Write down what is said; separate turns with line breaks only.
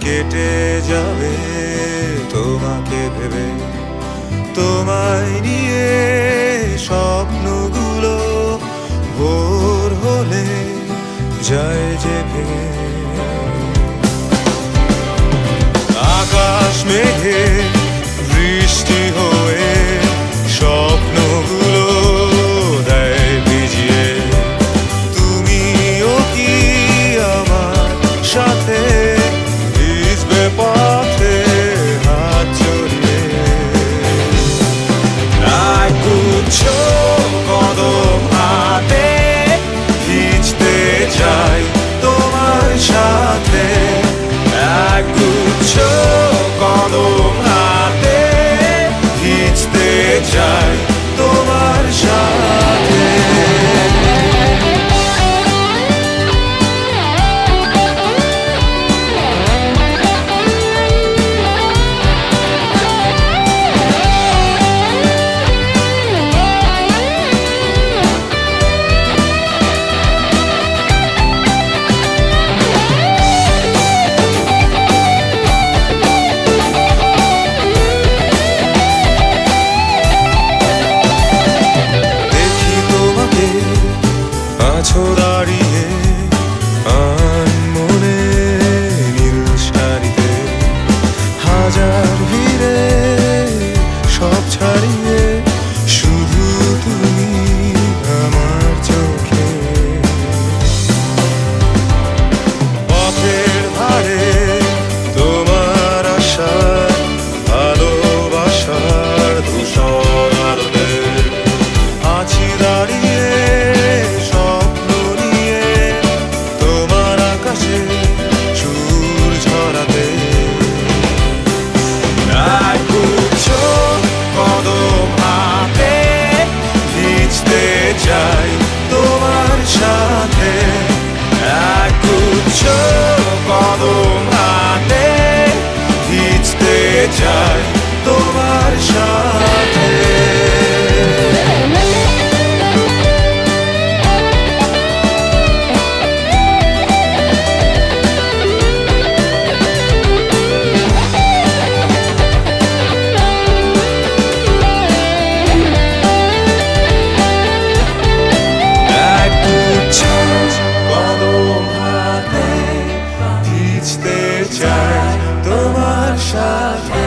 কেটে যাবে তোমাকে ভেবে। তোমায় নিয়ে স্বপ্নগুলো ভোর হলে যায় যে ভেঙে। আকাশ মেঘে 조라리에 Sure. মিশতে চাই তোমার সাথে।